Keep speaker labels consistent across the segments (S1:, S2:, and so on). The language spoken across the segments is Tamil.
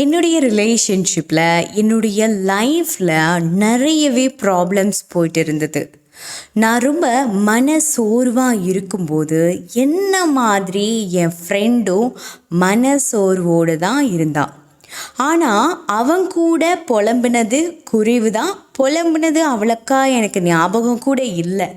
S1: என்னுடைய ரிலேஷன்ஷிப்பில் என்னுடைய லைஃப்பில் நிறையவே ப்ராப்ளம்ஸ் போயிட்டு இருந்தது. நான் ரொம்ப மன சோர்வாக இருக்கும்போது என்ன மாதிரி என் ஃப்ரெண்டும் மன சோர்வோடு தான் இருந்தான் ஆனால் அவன் கூட புலம்புனது குறைவு தான் புலம்புனது அவ்வளோக்கா எனக்கு ஞாபகம் கூட இல்லை.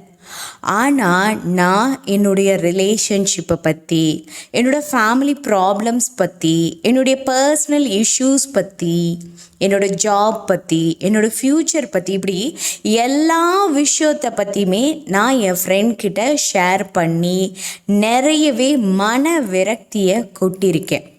S1: ஆனால் நான் என்னுடைய ரிலேஷன்ஷிப்பை பற்றி என்னோடய ஃபேமிலி ப்ராப்ளம்ஸ் பற்றி என்னுடைய பர்சனல் இஷ்யூஸ் பற்றி என்னோடய ஜாப் பற்றி என்னோடய ஃப்யூச்சர் பற்றி இப்படி எல்லா விஷயத்தை பற்றியுமே நான் என் ஃப்ரெண்ட்கிட்ட ஷேர் பண்ணி நிறையவே மன விரக்தியை கொட்டியிருக்கேன்.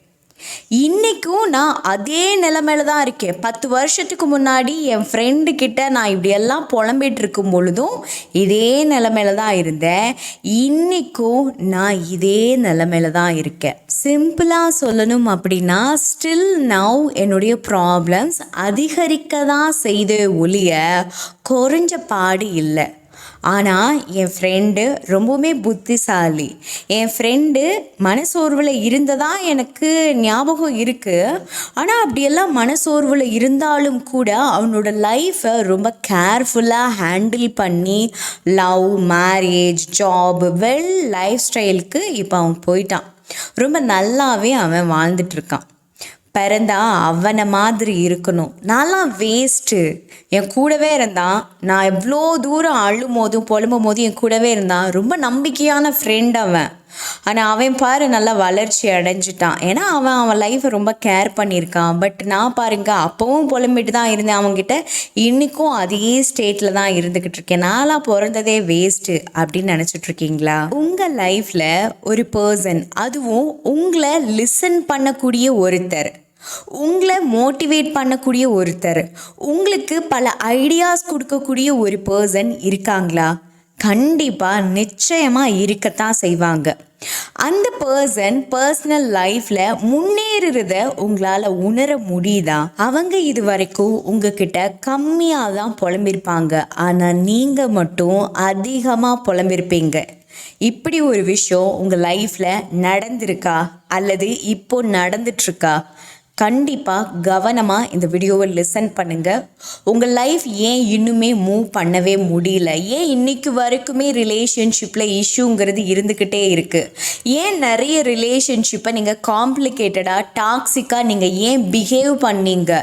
S1: இன்றைக்கும் நான் அதே நிலமையில தான் இருக்கேன். பத்து வருஷத்துக்கு முன்னாடி என் ஃப்ரெண்டு கிட்ட நான் இப்படியெல்லாம் புலம்பிகிட்டு இருக்கும் பொழுதும் இதே நிலமையில தான் இருந்தேன். இன்றைக்கும் நான் இதே நிலமையில தான் இருக்கேன். சிம்பிளாக சொல்லணும் அப்படின்னா ஸ்டில் நவ் என்னுடைய ப்ராப்ளம்ஸ் அதிகரிக்க தான் செய்த ஒழிய குறைஞ்ச பாடு இல்லை. ஆனால் என் ஃப்ரெண்டு ரொம்பவுமே புத்திசாலி. என் ஃப்ரெண்டு மனசோர்வில் இருந்ததா எனக்கு ஞாபகம் இருக்குது ஆனால் அப்படியெல்லாம் மனசோர்வில் இருந்தாலும் கூட அவனோட லைஃப்பை ரொம்ப கேர்ஃபுல்லாக ஹேண்டில் பண்ணி love marriage job well life ஸ்டைலுக்கு இப்போ அவன் போயிட்டான். ரொம்ப நல்லாவே அவன் வாழ்ந்துட்டுருக்கான் பிறந்தா அவனை மாதிரி இருக்கணும். நான்லாம் வேஸ்ட்டு என் கூடவே இருந்தான் நான் எவ்வளோ தூரம் அழும் போதும் புலம்பும் போதும் என் கூடவே இருந்தான் ரொம்ப நம்பிக்கையான ஃப்ரெண்ட் அவன். ஆனால் அவன் பாரு நல்லா வளர்ச்சி அடைஞ்சிட்டான். ஏன்னா அவன் அவன் லைஃப்பை ரொம்ப கேர் பண்ணியிருக்கான். பட் நான் பாருங்க அப்போவும் புலம்பிட்டு தான் இருந்தேன். அவங்ககிட்ட இன்றைக்கும் அதே ஸ்டேட்டில் தான் இருந்துக்கிட்டு இருக்கேன். நான்லாம் பிறந்ததே வேஸ்ட்டு அப்படின்னு நினச்சிட்டு இருக்கீங்களா? உங்கள் லைஃப்பில் ஒரு பர்சன் அதுவும் உங்களை லிசன் பண்ணக்கூடிய ஒருத்தர். உங்களை மோட்டிவேட் பண்ணக்கூடிய ஒருத்தர். உங்களுக்கு பல ஐடியாஸ் கொடுக்கக்கூடிய ஒரு பர்சன் இருக்காங்களா? கண்டிப்பாக நிச்சயமாக இருக்கத்தான் செய்வாங்க. அந்த பர்சன் பர்சனல் லைஃப்பில் முன்னேறுறத உங்களால் உணர முடியுதா? அவங்க இது வரைக்கும் உங்ககிட்ட கம்மியாக தான் புலம்பிருப்பாங்க. ஆனால் நீங்கள் மட்டும் அதிகமாக புலம்பிருப்பீங்க. இப்படி ஒரு விஷயம் உங்கள் லைஃப்பில் நடந்திருக்கா? அல்லது இப்போ நடந்துட்டுருக்கா? கண்டிப்பாக கவனமாக இந்த வீடியோவை லிசன் பண்ணுங்கள் உங்கள் லைஃப் ஏன் இன்னுமே மூவ் பண்ணவே முடியல? ஏன் இன்றைக்கு வரைக்குமே ரிலேஷன்ஷிப்பில் இஷ்யூங்கிறது இருந்துக்கிட்டே இருக்குது ஏன் நிறைய ரிலேஷன்ஷிப்பை நீங்கள் காம்ப்ளிகேட்டடாக டாக்ஸிக்காக நீங்கள் ஏன் பிஹேவ் பண்ணீங்க?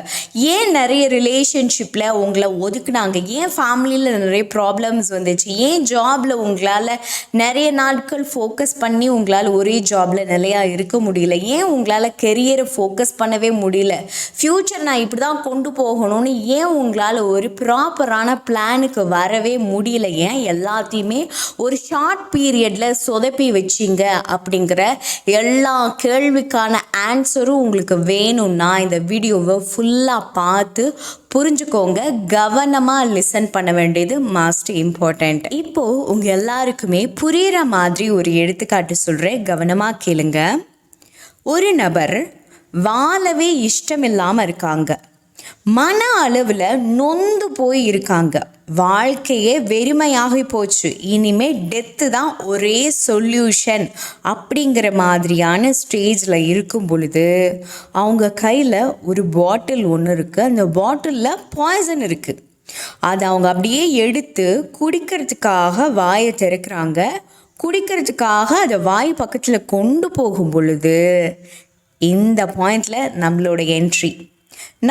S1: ஏன் நிறைய ரிலேஷன்ஷிப்பில் உங்களை ஒதுக்குனாங்க? ஏன் ஃபேமிலியில் நிறைய ப்ராப்ளம்ஸ் வந்துச்சு? ஏன் ஜாபில் உங்களால் நிறைய நாட்கள் ஃபோக்கஸ் பண்ணி உங்களால் ஒரே ஜாபில் நிலையாக இருக்க முடியல? ஏன் உங்களால் கெரியரை ஃபோக்கஸ் பண்ணவே முடியல. ஃப்யூச்சர் நான் இப்படி தான் கொண்டு போகணும்னு ஏன் உங்களால் ஒரு ப்ராப்பரான பிளானுக்கு வரவே முடியல? ஏன் எல்லாத்தையுமே ஒரு ஷார்ட் பீரியடில் சொதப்பி வச்சிங்க? அப்படிங்கிற எல்லா கேள்விக்கான ஆன்சரும் உங்களுக்கு வேணும்னா இந்த வீடியோவை ஃபுல்லாக பார்த்து புரிஞ்சுக்கோங்க. கவனமாக லிசன் பண்ண வேண்டியது மாஸ்ட் இம்பார்ட்டண்ட் இப்போது உங்கள் எல்லாருக்குமே புரிகிற மாதிரி ஒரு எடுத்துக்காட்டு சொல்கிறேன் கவனமாக கேளுங்க. ஒரு நபர் வாழவே இஷ்டமில்லாமல் இருக்காங்க. மன அளவில் நொந்து போய் இருக்காங்க. வாழ்க்கையே வெறுமையாகி போச்சு. இனிமே டெத்து தான் ஒரே சொல்யூஷன் அப்படிங்கிற மாதிரியான ஸ்டேஜில் இருக்கும் பொழுது அவங்க கையில் ஒரு பாட்டில் ஒன்று இருக்குது அந்த பாட்டிலில் பாய்சன் இருக்குது அதை அவங்க அப்படியே எடுத்து குடிக்கிறதுக்காக வாயை திறக்கிறாங்க. குடிக்கிறதுக்காக அதை வாய் பக்கத்தில் கொண்டு போகும் பொழுது இந்த பாயிண்டில் நம்மளோட என்ட்ரி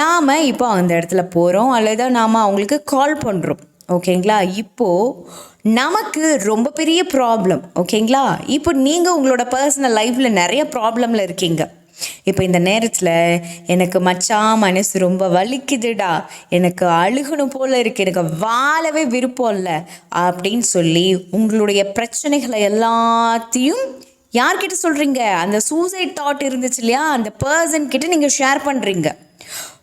S1: நாம் இப்போ அந்த இடத்துல போகிறோம் அல்லது நாம் அவங்களுக்கு கால் பண்ணுறோம் ஓகேங்களா? இப்போது நமக்கு ரொம்ப பெரிய ப்ராப்ளம் ஓகேங்களா? இப்போ நீங்கள் உங்களோட பர்சனல் லைஃப்பில் நிறைய ப்ராப்ளமில் இருக்கீங்க. இப்போ இந்த நேரத்தில் எனக்கு மச்சான் மனசு ரொம்ப வலிக்குதுடா. எனக்கு அழுகணும் போல் இருக்கு. எனக்கு வாழவே விருப்பம் இல்லை. அப்படின்னு சொல்லி உங்களுடைய பிரச்சனைகளை எல்லாத்தையும் யார்கிட்ட சொல்கிறீங்க அந்த சூசைட் தாட் இருந்துச்சு இல்லையா? அந்த பர்சன் கிட்ட நீங்கள் ஷேர் பண்ணுறீங்க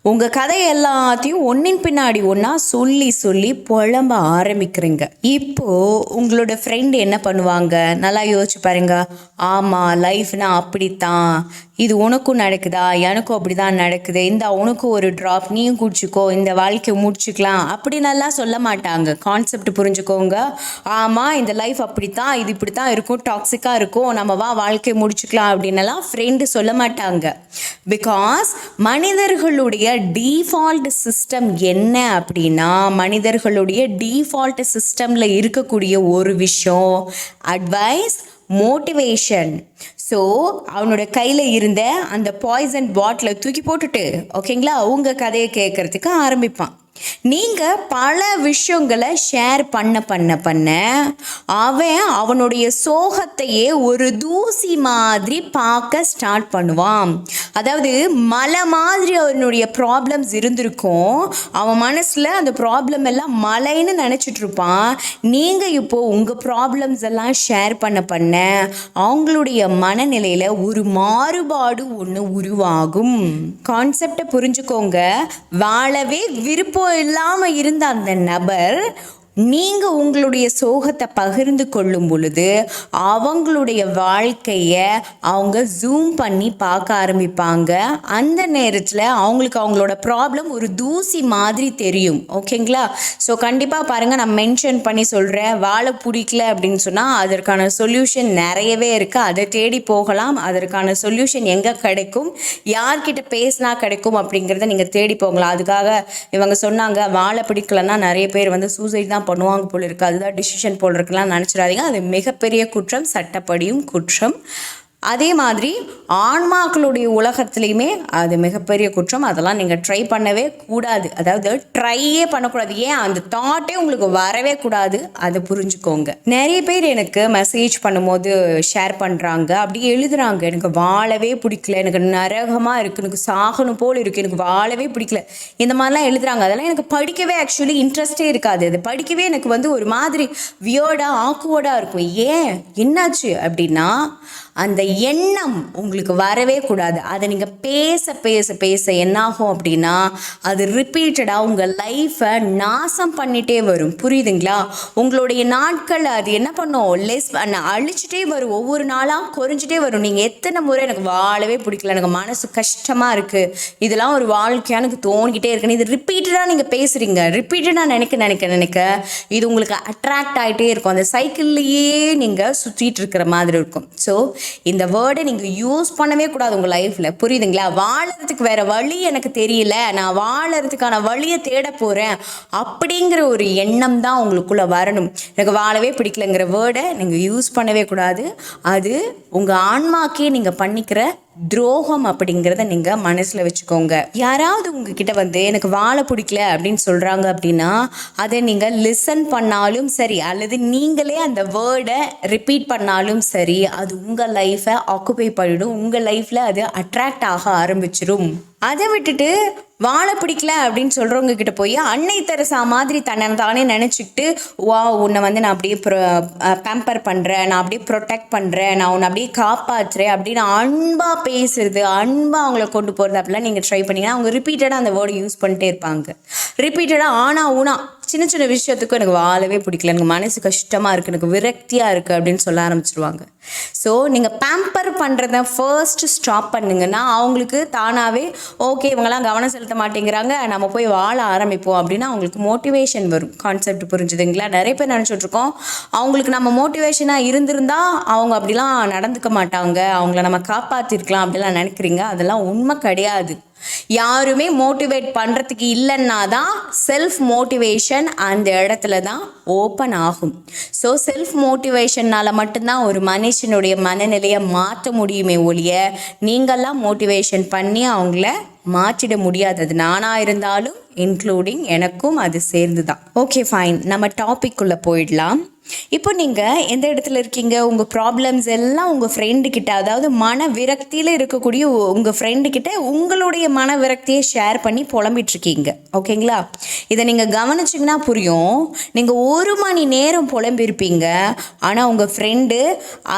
S1: உங்கள் கதை எல்லாத்தையும் ஒன்றின் பின்னாடி ஒன்றா சொல்லி சொல்லி புலம்ப ஆரம்பிக்கிறீங்க. இப்போது உங்களோட ஃப்ரெண்டு என்ன பண்ணுவாங்க? நல்லா யோசிச்சு பாருங்க. ஆமாம் லைஃப்னா அப்படித்தான். இது உனக்கும் நடக்குதா? எனக்கும் அப்படி தான் நடக்குது. இந்த உனக்கும் ஒரு ட்ராப் நீயும் குடிச்சிக்கோ. இந்த வாழ்க்கையை முடிச்சுக்கலாம். அப்படி நல்லா சொல்ல மாட்டாங்க. கான்செப்ட் புரிஞ்சுக்கோங்க. ஆமாம் இந்த லைஃப் அப்படித்தான். இது இப்படி தான் இருக்கும் டாக்ஸிக்காக இருக்கும். நம்ம வா வாழ்க்கையை முடிச்சுக்கலாம் அப்படின்னலாம் ஃப்ரெண்டு சொல்ல மாட்டாங்க. பிகாஸ் மனிதர்களுடைய டீஃபால்ட் சிஸ்டம் என்ன அப்படின்னா மனிதர்களுடைய டீஃபால்ட் சிஸ்டமில் இருக்கக்கூடிய ஒரு விஷயம் அட்வைஸ் மோட்டிவேஷன் ஸோ அவனோட கையில் இருந்த அந்த பாய்சன் பாட்டிலை தூக்கி போட்டுட்டு ஓகேங்களா அவங்க கதையை கேட்குறதுக்கு ஆரம்பிப்பான். நீங்கள் பல விஷயங்களை ஷேர் பண்ண பண்ண பண்ண அவன் அவனுடைய சோகத்தையே ஒரு தூசி மாதிரி பார்க்க ஸ்டார்ட் பண்ணுவான். அதாவது மலை மாதிரி அவனுடைய ப்ராப்ளம்ஸ் இருந்திருக்கும். அவன் மனசில் அந்த ப்ராப்ளம் எல்லாம் மலைன்னு நினச்சிட்டு இருப்பான். நீங்கள் இப்போது உங்கள் ப்ராப்ளம்ஸ் எல்லாம் ஷேர் பண்ண பண்ண அவங்களுடைய மனநிலையில் ஒரு மாறுபாடு ஒன்று உருவாகும். கான்செப்டை புரிஞ்சுக்கோங்க. வாழவே விருப்பம் இல்லாமல் இருந்த அந்த நபர் நீங்கள் உங்களுடைய சோகத்தை பகிர்ந்து கொள்ளும் பொழுது அவங்களுடைய வாழ்க்கையை அவங்க ஜூம் பண்ணி பார்க்க ஆரம்பிப்பாங்க. அந்த நேரத்தில் அவங்களுக்கு அவங்களோட ப்ராப்ளம் ஒரு தூசி மாதிரி தெரியும். ஓகேங்களா ஸோ கண்டிப்பாக பாருங்கள் நான் மென்ஷன் பண்ணி சொல்கிறேன் வாழை பிடிக்கல அப்படின்னு சொன்னால் அதற்கான சொல்யூஷன் நிறையவே இருக்குது அதை தேடி போகலாம். அதற்கான சொல்யூஷன் எங்கே கிடைக்கும்? யார்கிட்ட பேசினா கிடைக்கும் அப்படிங்கிறத நீங்கள் தேடி போகலாம். அதுக்காக இவங்க சொன்னாங்க வாழை பிடிக்கலன்னா நிறைய பேர் வந்து சூசைட் தான் பண்ணுவாங்க போல இருக்குது அதுதான் டிசிஷன் போல் இருக்குலாம் நினச்சிடாதீங்க. அது மிகப்பெரிய குற்றம் சட்டப்படியும் குற்றம். அதே மாதிரி ஆன்மாக்களுடைய உலகத்துலேயுமே அது மிகப்பெரிய குற்றம். அதெல்லாம் நீங்கள் ட்ரை பண்ணவே கூடாது. அதாவது ட்ரையே பண்ணக்கூடாது. ஏன்? அந்த தாட்டே உங்களுக்கு வரவே கூடாது. அதை புரிஞ்சுக்கோங்க. நிறைய பேர் எனக்கு மெசேஜ் பண்ணும்போது ஷேர் பண்ணுறாங்க அப்படி எழுதுறாங்க. எனக்கு வாழவே பிடிக்கல. எனக்கு நரகமாக இருக்குது எனக்கு சாகணும் போல் இருக்குது எனக்கு வாழவே பிடிக்கல. இந்த மாதிரிலாம் எழுதுறாங்க. அதெல்லாம் எனக்கு படிக்கவே ஆக்சுவலி இன்ட்ரெஸ்டே இருக்காது. அது படிக்கவே எனக்கு வந்து ஒரு மாதிரி வியோர்டாக ஆக்குவர்டாக இருக்கும். ஏன்? என்னாச்சு? அப்படின்னா அந்த எண்ணம் உங்களுக்கு வரவே கூடாது. அதை நீங்கள் பேச பேச பேச என்னாகும் அப்படின்னா அது ரிப்பீட்டடாக உங்கள் லைஃப்பை நாசம் பண்ணிகிட்டே வரும். புரியுதுங்களா? உங்களுடைய நாட்கள் அது என்ன பண்ணும்? லெஸ் அழிச்சிட்டே வரும். ஒவ்வொரு நாளாக குறைஞ்சிட்டே வரும். நீங்கள் எத்தனை முறை எனக்கு வாழவே பிடிக்கல. எனக்கு மனசு கஷ்டமாக இருக்குது இதெல்லாம் ஒரு வாழ்க்கையாக எனக்கு தோணிக்கிட்டே இருக்குன்னு இது ரிப்பீட்டடாக நீங்கள் பேசுகிறீங்க ரிப்பீட்டடாக நினைக்க நினைக்க நினைக்க இது உங்களுக்கு அட்ராக்ட் ஆகிட்டே இருக்கும். அந்த சைக்கிள்லேயே நீங்கள் சுற்றிட்டு இருக்கிற மாதிரி இருக்கும். ஸோ இந்த வேர்டை நீங்கள் யூஸ் பண்ணவே கூடாது உங்கள் லைஃப்பில் புரியுதுங்களா? வாழறதுக்கு வேற வழி எனக்கு தெரியல. நான் வாழறதுக்கான வழியை தேட போகிறேன் அப்படிங்கிற ஒரு எண்ணம் தான் உங்களுக்குள்ளே வரணும். எனக்கு வாழவே பிடிக்கலங்கிற வேர்டை நீங்கள் யூஸ் பண்ணவே கூடாது. அது உங்கள் ஆன்மாக்கே நீங்கள் பண்ணிக்கிற துரோகம் அப்படிங்கிறத நீங்கள் மனசில் வச்சுக்கோங்க. யாராவது உங்ககிட்ட வந்து எனக்கு வாழை பிடிக்கல அப்படின்னு சொல்கிறாங்க அப்படின்னா அதை நீங்கள் லிசன் பண்ணாலும் சரி அல்லது நீங்களே அந்த வேர்டை ரிப்பீட் பண்ணாலும் சரி அது உங்கள் லைஃப்பை ஆக்குபை பண்ணிடும். உங்கள் லைஃப்பில் அது அட்ராக்ட் ஆக ஆரம்பிச்சிடும் அதை விட்டுட்டு வாழை பிடிக்கல அப்படின்னு சொல்கிறவங்க கிட்ட போய் அன்னை தெரசா மாதிரி தன்னை தானே நினச்சிக்கிட்டு வா உன்னை வந்து நான் அப்படியே ப்ரொ பேம்பர் பண்ணுறேன் நான் அப்படியே ப்ரொடெக்ட் பண்ணுறேன் நான் உன்னை அப்படியே காப்பாற்றுறேன் அப்படின்னு அன்பாக பேசுறது அன்பாக அவங்கள கொண்டு போகிறது அப்படிலாம் நீங்கள் ட்ரை பண்ணீங்கன்னா அவங்க ரிப்பீட்டடாக அந்த வேர்டு யூஸ் பண்ணிட்டே இருப்பாங்க. ரிப்பீட்டடாக ஆனா ஊனா சின்ன சின்ன விஷயத்துக்கும் எனக்கு வாழவே பிடிக்கல. எனக்கு மனசு கஷ்டமாக இருக்குது எனக்கு விரக்தியாக இருக்குது அப்படின்னு சொல்ல ஆரம்பிச்சிருவாங்க. ஸோ நீங்கள் பேம்பர் பண்ணுறத ஃபர்ஸ்ட் ஸ்டாப் பண்ணுங்கன்னா அவங்களுக்கு தானாகவே ஓகே இவங்கெல்லாம் கவனம் செலுத்த மாட்டேங்கிறாங்க. நம்ம போய் வாழ ஆரம்பிப்போம் அப்படின்னா அவங்களுக்கு மோட்டிவேஷன் வரும். கான்செப்ட் புரிஞ்சுதுங்களா? நிறைய பேர் நினச்சிட்ருக்கோம் அவங்களுக்கு நம்ம மோட்டிவேஷனாக இருந்திருந்தால் அவங்க அப்படிலாம் நடந்துக்க மாட்டாங்க. அவங்கள நம்ம காப்பாற்றிருக்கலாம் அப்படிலாம் நினைக்கிறீங்க. அதெல்லாம் உண்மை கிடையாது. யாருமே மோட்டிவேட் பண்ணுறதுக்கு இல்லைன்னா தான் செல்ஃப் மோட்டிவேஷன் அந்த இடத்துல தான் ஓப்பன் ஆகும். ஸோ செல்ஃப் மோட்டிவேஷன்னால் மட்டும்தான் ஒரு மனுஷனுடைய மனநிலையை மாற்ற முடியுமே ஒழிய நீங்கள்லாம் மோட்டிவேஷன் பண்ணி அவங்கள மாற்றிட முடியாது அது நானாக இருந்தாலும் இன்க்ளூடிங் எனக்கும் அது சேர்ந்து தான் ஓகே ஃபைன் நம்ம டாபிக் உள்ள போயிடலாம். இப்போ நீங்கள் எந்த இடத்துல இருக்கீங்க? உங்கள் ப்ராப்ளம்ஸ் எல்லாம் உங்கள் ஃப்ரெண்டுக்கிட்ட அதாவது மன விரக்தியில் இருக்கக்கூடிய உங்கள் ஃப்ரெண்டுக்கிட்ட உங்களுடைய மன விரக்தியை ஷேர் பண்ணி புலம்பிட்டுருக்கீங்க ஓகேங்களா இதை நீங்கள் கவனிச்சிங்கன்னா புரியும். நீங்கள் ஒரு மணி நேரம் புலம்பிருப்பீங்க ஆனால் உங்கள் ஃப்ரெண்டு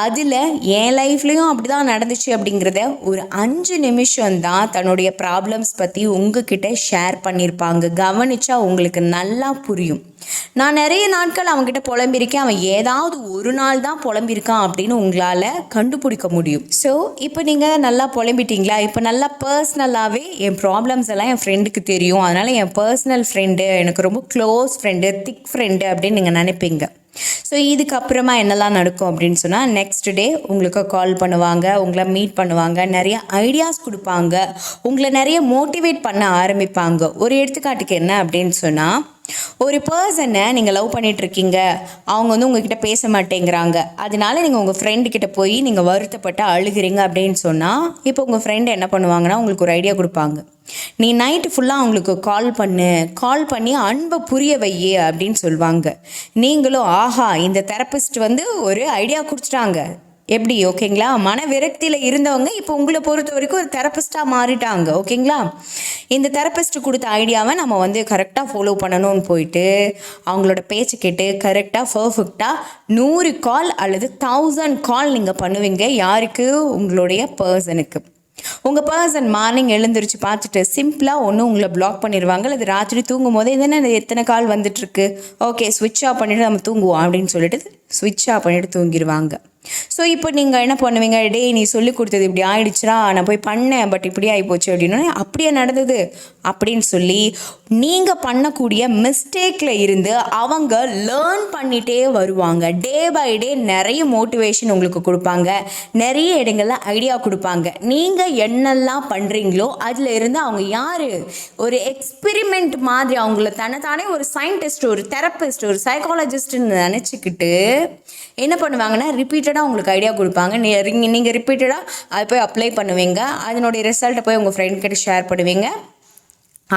S1: அதில் என் லைஃப்லேயும் அப்படி தான் நடந்துச்சு அப்படிங்கிறத ஒரு அஞ்சு நிமிஷம் தான் தன்னுடைய ப்ராப்ளம்ஸ் பற்றி உங்ககிட்ட ஷேர் பண்ணியிருப்பாங்க கவனிச்சா உங்களுக்கு நல்லா புரியும். நான் நிறைய நாட்கள் அவங்ககிட்ட புலம்பிருக்கேன் அவன் ஏதாவது ஒரு நாள் தான் புலம்பிருக்கான் அப்படின்னு உங்களால் கண்டுபிடிக்க முடியும். ஸோ இப்போ நீங்கள் நல்லா புலம்பிட்டீங்களா? இப்போ நல்லா பர்சனலாகவே என் ப்ராப்ளம்ஸ் எல்லாம் என் ஃப்ரெண்டுக்கு தெரியும். அதனால் என் பர்சனல் ஃப்ரெண்டு எனக்கு ரொம்ப க்ளோஸ் ஃப்ரெண்டு திக் ஃப்ரெண்டு அப்படின்னு நீங்கள் நினைப்பீங்க. ஸோ இதுக்கப்புறமா என்னெல்லாம் நடக்கும் அப்படின்னு சொன்னால் நெக்ஸ்ட் டே உங்களுக்கு கால் பண்ணுவாங்க உங்களை மீட் பண்ணுவாங்க நிறைய ஐடியாஸ் கொடுப்பாங்க. உங்களை நிறைய மோட்டிவேட் பண்ண ஆரம்பிப்பாங்க. ஒரு எடுத்துக்காட்டுக்கு என்ன அப்படின்னு சொன்னால் ஒரு பர்சனை நீங்கள் லவ் பண்ணிட்டு இருக்கீங்க அவங்க வந்து உங்ககிட்ட பேச மாட்டேங்கிறாங்க. அதனால நீங்கள் உங்கள் ஃப்ரெண்டு கிட்ட போய் நீங்கள் வருத்தப்பட்டு அழுகிறீங்க அப்படின்னு சொன்னால் இப்போ உங்கள் ஃப்ரெண்டு என்ன பண்ணுவாங்கன்னா உங்களுக்கு ஒரு ஐடியா கொடுப்பாங்க. நீ நைட்டு ஃபுல்லாக அவங்களுக்கு கால் பண்ணு கால் பண்ணி அன்பை புரிய வையே அப்படின்னு சொல்லுவாங்க நீங்களும் ஆஹா இந்த தெரபிஸ்ட் வந்து ஒரு ஐடியா கொடுத்துட்டாங்க. எப்படி ஓகேங்களா? மன விரக்தியில் இருந்தவங்க இப்போ உங்களை பொறுத்த வரைக்கும் ஒரு தெரபிஸ்டாக மாறிட்டாங்க ஓகேங்களா? இந்த தெரப்பிஸ்ட் கொடுத்த ஐடியாவை நம்ம வந்து கரெக்டாக ஃபாலோ பண்ணணும்னு போயிட்டு அவங்களோட பேச்சு கேட்டு கரெக்டாக பர்ஃபெக்டாக நூறு கால் அல்லது தௌசண்ட் கால் நீங்கள் பண்ணுவீங்க யாருக்கு? உங்களுடைய பர்சனுக்கு உங்கள் பர்சன் மார்னிங் எழுந்திரிச்சு பார்த்துட்டு சிம்பிளாக ஒன்று உங்களை பிளாக் பண்ணிடுவாங்க அல்லது ராத்திரி தூங்கும் போது இதென்ன எத்தனை கால் வந்துட்டுருக்கு ஓகே ஸ்விட்ச் ஆஃப் பண்ணிவிட்டு நம்ம தூங்குவோம் அப்படின்னு சொல்லிட்டு ஸ்விட்ச் ஆஃப் பண்ணிவிட்டு தூங்கிடுவாங்க ஸோ இப்போ நீங்கள் என்ன பண்ணுவீங்க? டே நீ சொல்லி கொடுத்தது இப்படி ஆயிடுச்சுடா நான் போய் பண்ணேன் பட் இப்படி ஆகிப்போச்சு அப்படின்னா அப்படியே நடந்தது? அப்படின்னு சொல்லி நீங்கள் பண்ணக்கூடிய மிஸ்டேக்கில் இருந்து அவங்க லேர்ன் பண்ணிகிட்டே வருவாங்க. டே பை டே நிறைய மோட்டிவேஷன் உங்களுக்கு கொடுப்பாங்க. நிறைய இடங்களில் ஐடியா கொடுப்பாங்க. நீங்கள் என்னெல்லாம் பண்ணுறீங்களோ அதில் இருந்து அவங்க யார்? ஒரு எக்ஸ்பிரிமெண்ட் மாதிரி அவங்கள தானே ஒரு சயின்டிஸ்ட் ஒரு தெரப்பிஸ்ட் ஒரு சைக்காலஜிஸ்ட்னு நினச்சிக்கிட்டு என்ன பண்ணுவாங்கன்னா ரிப்பீட்டடாக உங்களுக்கு ஐடியா கொடுப்பாங்க. நீங்கள் நீங்கள் ரிப்பீட்டடாக அதை போய் அப்ளை பண்ணுவீங்க. அதனுடைய ரிசல்ட்டை போய் உங்கள் ஃப்ரெண்ட் கிட்ட ஷேர் பண்ணுவீங்க.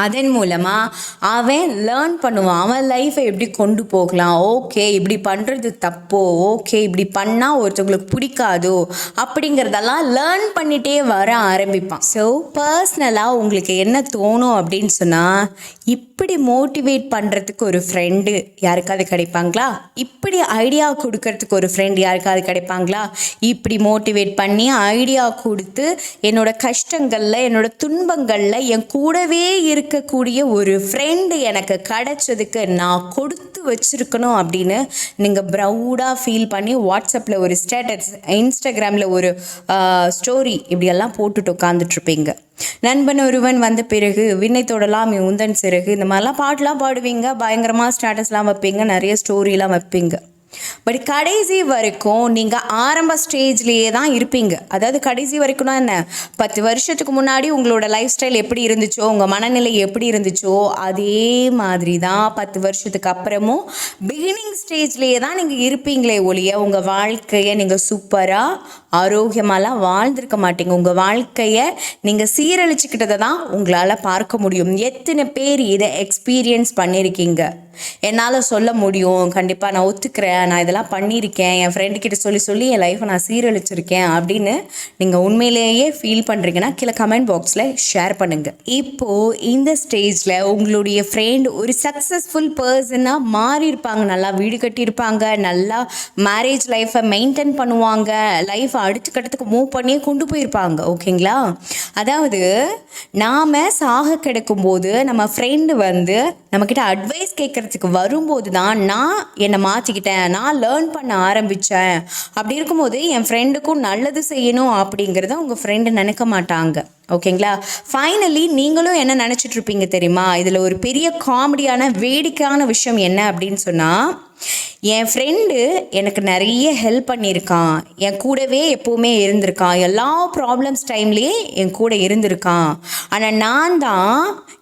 S1: அதன் மூலமாக அவன் லேர்ன் பண்ணுவான். அவன் லைஃப்பை எப்படி கொண்டு போகலாம்? ஓகே இப்படி பண்ணுறது தப்போ? ஓகே இப்படி பண்ணால் ஒருத்தவங்களுக்கு பிடிக்காதோ? அப்படிங்கிறதெல்லாம் லேர்ன் பண்ணிகிட்டே வர ஆரம்பிப்பான். ஸோ பர்சனலாக உங்களுக்கு என்ன தோணும் அப்படின்னு சொன்னால் இப்படி மோட்டிவேட் பண்ணுறதுக்கு ஒரு ஃப்ரெண்டு யாருக்காவது கிடைப்பாங்களா? இப்படி ஐடியா கொடுக்கறதுக்கு ஒரு ஃப்ரெண்டு யாருக்காவது கிடைப்பாங்களா? இப்படி மோட்டிவேட் பண்ணி ஐடியா கொடுத்து என்னோடய கஷ்டங்களில் என்னோட துன்பங்களில் என் கூடவே இருக்கக்கூடிய ஒரு ஃப்ரெண்டு எனக்கு கிடைச்சதுக்கு நான் கொடுத்து வச்சுருக்கணும் அப்படின்னு நீங்கள் ப்ரௌடாக ஃபீல் பண்ணி வாட்ஸ்அப்பில் ஒரு ஸ்டேட்டஸ் இன்ஸ்டாகிராமில் ஒரு ஸ்டோரி இப்படியெல்லாம் போட்டுட்டு உட்காந்துட்ருப்பீங்க நண்பன் ஒருவன் வந்த பிறகு விண்ணை தொடலாம் உந்தன் சிறகு இந்த மாதிரிலாம் பாட்டெலாம் பாடுவீங்க பயங்கரமாக ஸ்டேட்டஸ்லாம் வைப்பீங்க நிறைய ஸ்டோரிலாம் வைப்பீங்க. பட் கடைசி வரைக்கும் நீங்கள் ஆரம்ப ஸ்டேஜ்லேயே தான் இருப்பீங்க. அதாவது கடைசி வரைக்கும்னா என்ன? பத்து வருஷத்துக்கு முன்னாடி உங்களோட லைஃப் ஸ்டைல் எப்படி இருந்துச்சோ உங்கள் மனநிலை எப்படி இருந்துச்சோ அதே மாதிரி தான் பத்து வருஷத்துக்கு அப்புறமும் பிகினிங் ஸ்டேஜ்லேயே தான் நீங்கள் இருப்பீங்களே ஒழிய உங்கள் வாழ்க்கையை நீங்கள் சூப்பராக ஆரோக்கியமாலாம் வாழ்ந்திருக்க மாட்டீங்க. உங்கள் வாழ்க்கையை நீங்கள் சீரழிச்சுக்கிட்டதை தான் உங்களால் பார்க்க முடியும். எத்தனை பேர் இதை எக்ஸ்பீரியன்ஸ் பண்ணியிருக்கீங்க என்னால் சொல்ல முடியும். கண்டிப்பாக நான் ஒத்துக்கிறேன். நான் இதெல்லாம் பண்ணியிருக்கேன். என் ஃப்ரெண்டுக்கிட்ட சொல்லி சொல்லி என் லைஃப்பை நான் சீரழிச்சிருக்கேன் அப்படின்னு நீங்கள் உண்மையிலேயே ஃபீல் பண்ணுறீங்கன்னா கீழே கமெண்ட் பாக்ஸில் ஷேர் பண்ணுங்கள் இப்போது இந்த ஸ்டேஜில் உங்களுடைய ஃப்ரெண்ட் ஒரு சக்ஸஸ்ஃபுல் பர்சனாக மாறி இருப்பாங்க. நல்லா வீடு கட்டியிருப்பாங்க. நல்லா மேரேஜ் லைஃப்பை மெயின்டைன் பண்ணுவாங்க. லைஃப் அடுத்த கட்டத்துக்கு மூவ் பண்ணியே கொண்டு போயிருப்பாங்க ஓகேங்களா அதாவது நாம் சாக கிடைக்கும்போது நம்ம ஃப்ரெண்டு வந்து நம்மக்கிட்ட அட்வைஸ் கேட்குறதுக்கு வரும்போது தான் நான் என்னை மாற்றிக்கிட்டேன் நான் லேர்ன் பண்ண ஆரம்பித்தேன் அப்படி இருக்கும்போது என் ஃப்ரெண்டுக்கும் நல்லது செய்யணும் அப்படிங்கிறத உங்கள் ஃப்ரெண்டு நினைக்க மாட்டாங்க ஓகேங்களா ஃபைனலி நீங்களும் என்ன நினச்சிட்ருப்பீங்க தெரியுமா? இதில் ஒரு பெரிய காமெடியான வேடிக்கையான விஷயம் என்ன அப்படின்னு சொன்னால் என் ஃப்ரெண்டு எனக்கு நிறைய ஹெல்ப் பண்ணியிருக்கான். என் கூடவே எப்போவுமே இருந்திருக்கான். எல்லா ப்ராப்ளம்ஸ் டைம்லேயே என் கூட இருந்திருக்கான். ஆனால் நான் தான்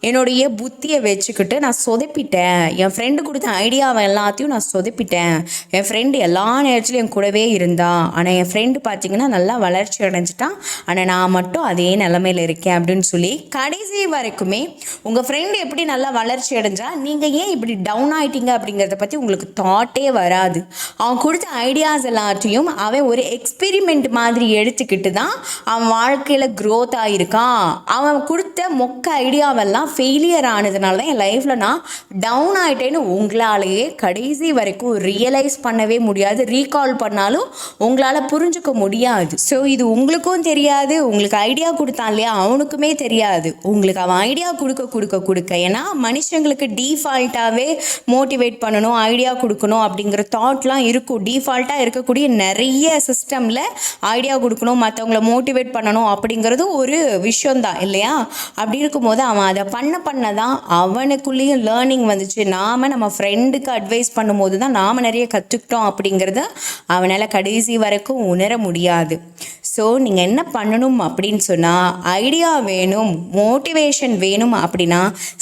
S1: என்னுடைய புத்தியை வச்சுக்கிட்டு நான் சொதப்பிட்டேன். என் ஃப்ரெண்டு கொடுத்த ஐடியாவை எல்லாத்தையும் நான் சொதப்பிட்டேன். என் ஃப்ரெண்டு எல்லா நேரத்துலையும் என் கூடவே இருந்தான் ஆனால் என் ஃப்ரெண்டு பார்த்தீங்கன்னா நல்லா வளர்ச்சி அடைஞ்சிட்டான். ஆனால் நான் மட்டும் அதே நிலமையில இருக்கேன் அப்படின்னு சொல்லி கடைசி வரைக்குமே உங்கள் ஃப்ரெண்டு எப்படி நல்லா வளர்ச்சி அடைஞ்சா நீங்கள் ஏன் இப்படி டவுன் ஆகிட்டீங்க அப்படிங்கிறத பற்றி உங்களுக்கு தாட்டே வராது. அவன் கொடுத்த ஐடியாஸ் எல்லாத்தையும் அவன் ஒரு எக்ஸ்பெரிமெண்ட் மாதிரி எடுத்துக்கிட்டு தான் அவன் வாழ்க்கையில் க்ரோத் ஆகிருக்கான் அவன் கொடுத்த மொக்க ஐடியாவெல்லாம் ஃபெயிலியர் ஆனதுனால தான் என் லைஃப்பில் நான் டவுன் ஆகிட்டேன்னு உங்களாலேயே கடைசி வரைக்கும் ரியலைஸ் பண்ணவே முடியாது. ரீகால் பண்ணாலும் உங்களால் புரிஞ்சுக்க முடியாது. ஸோ இது உங்களுக்கும் தெரியாது. உங்களுக்கு ஐடியா கொடுத்தான் இல்லையா? அவனுக்குமே தெரியாது. உங்களுக்கு அவன் ஐடியா கொடுக்க கொடுக்க கொடுக்க. ஏன்னா மனுஷங்களுக்கு டீஃபால்ட்டாகவே மோட்டிவேட் பண்ணணும் ஐடியா கொடுக்கணும் அப்படிங்கிற தாட்லாம் இருக்கும். டீஃபால்ட்டாக இருக்கக்கூடிய நிறைய சிஸ்டமில் ஐடியா கொடுக்கணும் மற்றவங்கள மோட்டிவேட் பண்ணணும் அப்படிங்கிறது ஒரு விஷயந்தான் இல்லையா? அப்படி இருக்கும்போது அவன் அதை பண்ண பண்ண தான் அவனுக்குள்ளேயும் லேர்னிங் வந்துச்சு. நாம் நம்ம ஃப்ரெண்டுக்கு அட்வைஸ் பண்ணும்போது தான் நாம் நிறைய கற்றுக்கிட்டோம் அப்படிங்கிறத அவனால் கடைசி வரைக்கும் உணர முடியாது. ஸோ நீங்கள் என்ன பண்ணணும் அப்படின்னு சொன்னால் ஐடியா வேணும் மோட்டிவேஷன் வேணும் அப்படின்னா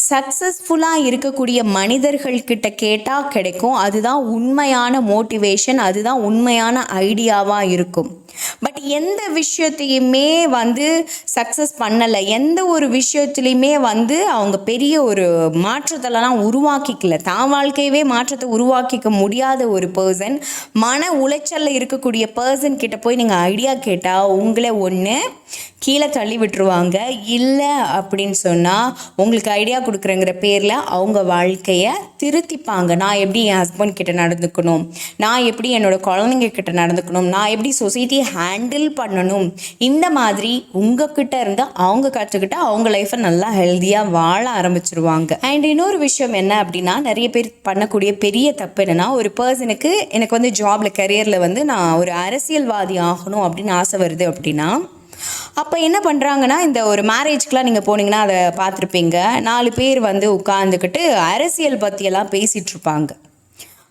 S1: சக்ஸஸ்ஃபுல்லாக இருக்கக்கூடிய மனிதர்கள்கிட்ட கேட்டால் கிடைக்கும். அதுதான் உண்மையான மோட்டிவேஷன் அதுதான் உண்மையான ஐடியாவாக இருக்கும். பட் எந்த விஷயத்தையுமே வந்து சக்ஸஸ் பண்ணலை. எந்த ஒரு விஷயத்துலையுமே வந்து அவங்க பெரிய ஒரு மாற்றத்தெல்லாம் உருவாக்கிக்கல. தான் வாழ்க்கையவே மாற்றத்தை உருவாக்கிக்க முடியாத ஒரு பர்சன் மன உளைச்சலில் இருக்கக்கூடிய பர்சன் கிட்ட போய் நீங்கள் ஐடியா கேட்டால் உங்களை ஒன்று கீழே தள்ளி விட்டுருவாங்க. இல்லை அப்படின்னு சொன்னால் உங்களுக்கு ஐடியா கொடுக்குறேங்கிற பேரில் அவங்க வாழ்க்கையை திருத்திப்பாங்க. நான் எப்படி என் ஹஸ்பண்ட் கிட்ட நடந்துக்கணும்? நான் எப்படி என்னோட குழந்தைங்க கிட்ட நடந்துக்கணும்? நான் எப்படி சொசைட்டியை ஹேண்டில் பண்ணணும்? இந்த மாதிரி உங்ககிட்ட இருந்து அவங்க கற்றுக்கிட்டு அவங்க லைஃப்பை நல்லா ஹெல்த்தியாக வாழ ஆரம்பிச்சிருவாங்க. அண்ட் இன்னொரு விஷயம் என்ன அப்படின்னா நிறைய பேர் பண்ணக்கூடிய பெரிய தப்பு என்னென்னா ஒரு பர்சனுக்கு எனக்கு வந்து ஜாபில் கரியரில் வந்து நான் ஒரு அரசியல்வாதி ஆகணும் அப்படின்னு ஆசை வருது அப்படின்னா அப்போ என்ன பண்ணுறாங்கன்னா இந்த ஒரு மேரேஜ்க்கெலாம் நீங்கள் போனீங்கன்னா அதை பார்த்துருப்பீங்க. நாலு பேர் வந்து உட்காந்துக்கிட்டு அரசியல் பற்றியெல்லாம் பேசிகிட்டு இருப்பாங்க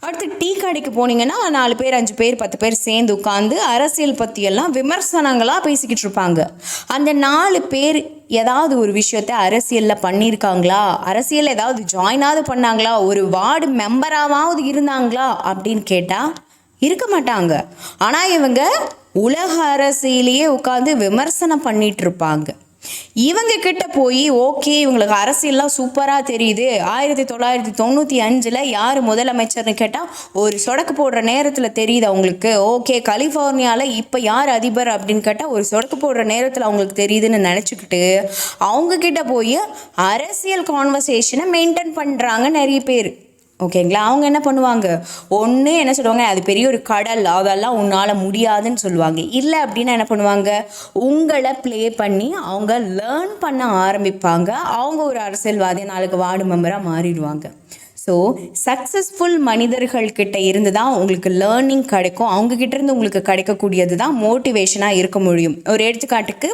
S1: அடுத்து டீ கடைக்கு போனீங்கன்னா நாலு பேர் அஞ்சு பேர் பத்து பேர் சேர்ந்து உட்காந்து அரசியல் பற்றியெல்லாம் விமர்சனங்களாக பேசிக்கிட்டு இருப்பாங்க அந்த நாலு பேர் ஏதாவது ஒரு விஷயத்த அரசியலில் பண்ணியிருக்காங்களா? அரசியலில் ஏதாவது ஜாயினாவது பண்ணாங்களா? ஒரு வார்டு மெம்பராகவாவது இருந்தாங்களா? அப்படின்னு கேட்டால் இருக்க மாட்டாங்க. ஆனால் இவங்க உலக அரசியலையே உட்காந்து விமர்சனம் பண்ணிட்டு இருப்பாங்க இவங்க கிட்ட போய் ஓகே இவங்களுக்கு அரசியல்லாம் சூப்பராக தெரியுது. ஆயிரத்தி தொள்ளாயிரத்தி தொண்ணூற்றி அஞ்சில் யார் முதலமைச்சர்னு கேட்டால் ஒரு சொடக்கு போடுற நேரத்தில் தெரியுது அவங்களுக்கு. ஓகே கலிஃபோர்னியாவில் இப்போ யார் அதிபர் அப்படின்னு கேட்டால் ஒரு சொடக்கு போடுற நேரத்தில் அவங்களுக்கு தெரியுதுன்னு நினச்சிக்கிட்டு அவங்க கிட்ட போய் அரசியல் கான்வர்சேஷனை மெயின்டைன் பண்ணுறாங்க நிறைய பேர். ஓகேங்களா? அவங்க என்ன பண்ணுவாங்க? ஒன்று என்ன சொல்லுவாங்க? அது பெரிய ஒரு கடல். அதெல்லாம் உன்னால் முடியாதுன்னு சொல்லுவாங்க. இல்லை அப்படின்னா என்ன பண்ணுவாங்க? உங்களை ப்ளே பண்ணி அவங்க லேர்ன் பண்ண ஆரம்பிப்பாங்க. அவங்க ஒரு அரசியல்வாதி நாளைக்கு வார்டு மெம்பராக மாறிடுவாங்க. ஸோ சக்ஸஸ்ஃபுல் மனிதர்கள் கிட்ட இருந்து தான் உங்களுக்கு லேர்னிங் கிடைக்கும். அவங்க கிட்ட இருந்து உங்களுக்கு கிடைக்கக்கூடியது தான் மோட்டிவேஷனாக இருக்க முடியும். ஒரு எடுத்துக்காட்டுக்கு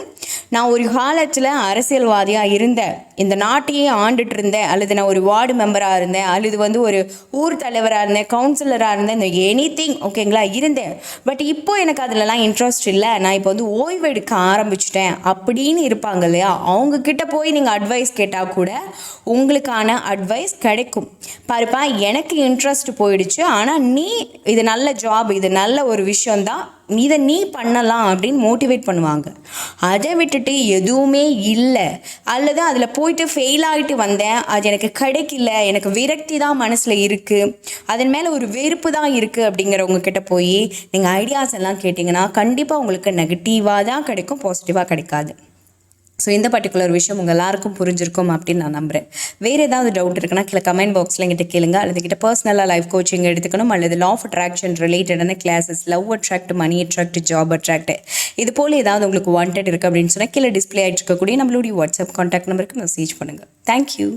S1: நான் ஒரு காலத்தில் அரசியல்வாதியாக இருந்தேன். இந்த நாட்டையே ஆண்டுட்டு இருந்தேன். அல்லது நான் ஒரு வார்டு மெம்பராக இருந்தேன். அல்லது வந்து ஒரு ஊர் தலைவராக இருந்தேன் கவுன்சிலராக இருந்தேன் இந்த எனி திங் ஓகேங்களா இருந்தேன். பட் இப்போ எனக்கு அதிலலாம் இன்ட்ரெஸ்ட் இல்லை. நான் இப்போ வந்து ஓய்வு எடுக்க ஆரம்பிச்சிட்டேன். அப்படின்னு இருப்பாங்க இல்லையா? அவங்க கிட்ட போய் நீங்கள் அட்வைஸ் கேட்டால் கூட உங்களுக்கான அட்வைஸ் கிடைக்கும். பாருப்பா எனக்கு இன்ட்ரெஸ்ட் போயிடுச்சு. ஆனால் நீ இது நல்ல ஜாப் இது நல்ல ஒரு விஷயந்தான் இதை நீ பண்ணலாம் அப்படின்னு மோட்டிவேட் பண்ணுவாங்க. அதை விட்டுட்டு எதுவுமே இல்லை. அல்லது அதில் போயிட்டு ஃபெயில் ஆகிட்டு வந்தேன். அது எனக்கு கிடைக்கல. எனக்கு விரக்தி தான் மனசில் இருக்குது அதன் மேலே ஒரு வெறுப்பு தான் இருக்குது அப்படிங்கிறவங்க கிட்ட போய் நீங்கள் ஐடியாஸ் எல்லாம் கேட்டிங்கன்னா கண்டிப்பாக உங்களுக்கு நெகட்டிவாக தான் கிடைக்கும் பாசிட்டிவாக கிடைக்காது. ஸோ இந்த பர்டிகுலர் விஷயம் உங்கள் எல்லாருக்கும் புரிஞ்சிருக்கும் அப்படின்னு நான் நம்புகிறேன் வேறு ஏதாவது டவுட் இருக்குன்னா கீழே கமெண்ட் பாக்ஸில் எங்கிட்ட கேளுங்க. அல்லது கிட்ட பர்சனலாக லைஃப் கோச்சிங் எடுத்துக்கணும். அல்லது லா ஆஃப் அட்ராக்ஷன் ரிலேட்டடான classes love attract money attract job attract இது போல் ஏதாவது உங்களுக்கு வாண்டட் இருக்குது அப்படின்னு சொன்னால் கீழே டிஸ்பிளே ஆகிட்டு இருக்கக்கூடிய நம்மளுடைய வாட்ஸ்அப் கான்டாக்ட் நம்பருக்கு மெசேஜ் பண்ணுங்கள் தேங்க்யூ